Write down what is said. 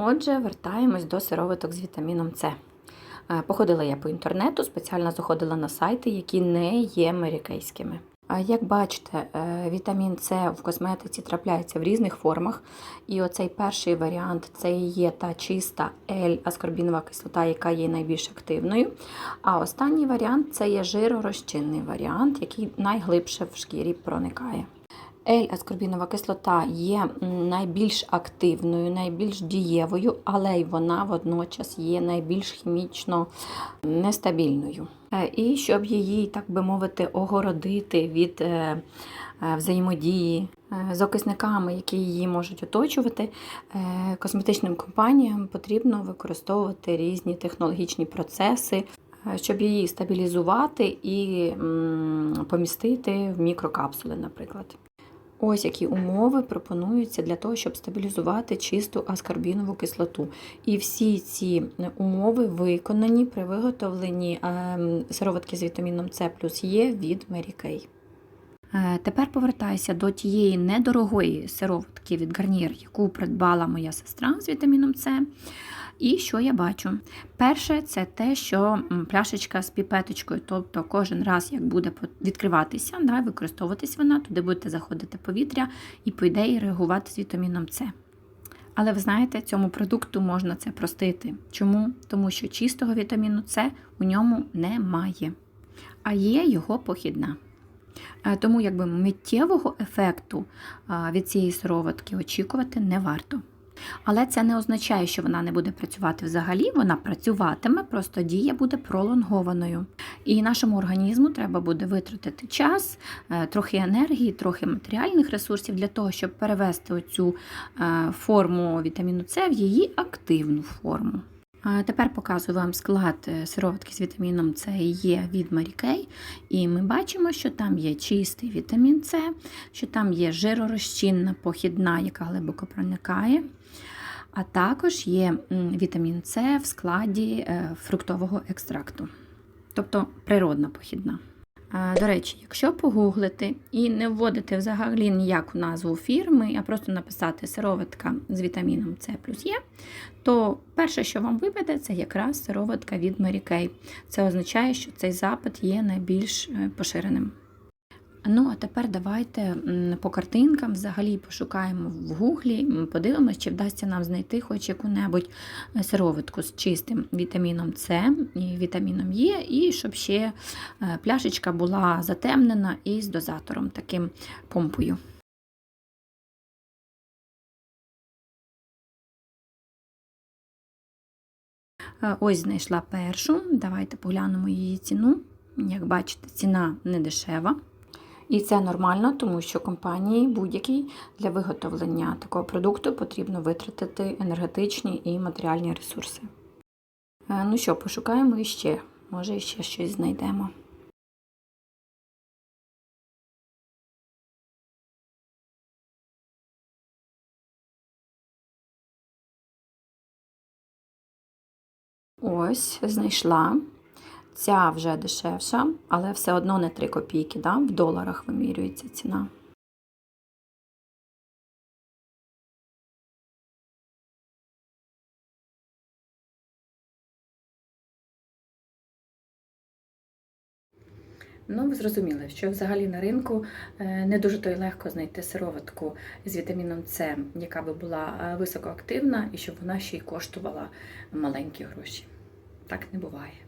Отже, вертаємось до сироваток з вітаміном С. Е, Походила я по інтернету, спеціально заходила на сайти, які не є американськими. Як бачите, е, вітамін С в косметиці трапляється в різних формах. І оцей перший варіант це є та чиста L-аскорбінова кислота, яка є найбільш активною. А останній варіант це є жиророзчинний варіант, який найглибше в шкірі проникає. L-аскорбінова кислота є найбільш активною, найбільш дієвою, але й вона водночас є найбільш хімічно нестабільною. Е, І щоб її, так би мовити, огородити від е, е, взаємодії з окисниками, які її можуть оточувати, косметичним компаніям потрібно використовувати різні технологічні процеси, щоб її стабілізувати і помістити в мікрокапсули, наприклад. Ось які умови пропонуються для того, щоб стабілізувати чисту аскорбінову кислоту. І всі ці умови виконані при виготовленні ем, сироватки з вітаміном С плюс Є від Mary Kay. Е, Тепер повертаюся до тієї недорогої сироватки від Garnier, яку придбала моя сестра з вітаміном С. І що я бачу? Перше, це те, що пляшечка з піпеточкою, тобто кожен раз, як буде відкриватися, да, використовуватись вона, туди буде заходити повітря і, по ідеї, реагувати з вітаміном С. Але ви знаєте, цьому продукту можна це простити. Чому? Тому що чистого вітаміну С у ньому немає, а є його похідна. Е, Тому якби миттєвого ефекту від цієї сироватки очікувати не варто. Але це не означає, що вона не буде працювати взагалі, вона працюватиме, просто дія буде пролонгованою. І нашому організму треба буде витратити час, е, трохи енергії, трохи матеріальних ресурсів для того, щоб перевести оцю е, форму вітаміну С в її активну форму. Тепер показую вам склад е, сироватки з вітаміном С Є від Марікей. І ми бачимо, що там є чистий вітамін С, що там є жиророзчинна похідна, яка глибоко проникає. А також є вітамін С в складі е, фруктового екстракту, тобто природна похідна. До речі, якщо погуглити і не вводити взагалі ніяку назву фірми, а просто написати сироватка з вітаміном С плюс Є, то перше, що вам випаде, це якраз сироватка від Mary Kay. Це означає, що цей запит є найбільш е, поширеним. Ну, а тепер давайте по картинкам взагалі пошукаємо в гуглі, подивимось, чи вдасться нам знайти хоч яку-небудь е, сироватку з чистим вітаміном С і вітаміном Е, і щоб ще е, пляшечка була затемнена і з дозатором, таким помпою. Е, Ось знайшла першу. Давайте поглянемо її ціну. Як бачите, ціна не дешева. І це нормально, тому що компанії будь-якій для виготовлення такого продукту потрібно витратити енергетичні і матеріальні ресурси. Е, Ну що, пошукаємо іще. Може, ще щось знайдемо. Ось, знайшла. Ця вже дешевша, але все одно не 3 копійки, да? в доларах вимірюється ціна. Ну, ви зрозуміли, що взагалі на ринку е, не дуже то й легко знайти сироватку з вітаміном С, яка би була е, високоактивна і щоб вона ще й коштувала маленькі гроші. Так не буває.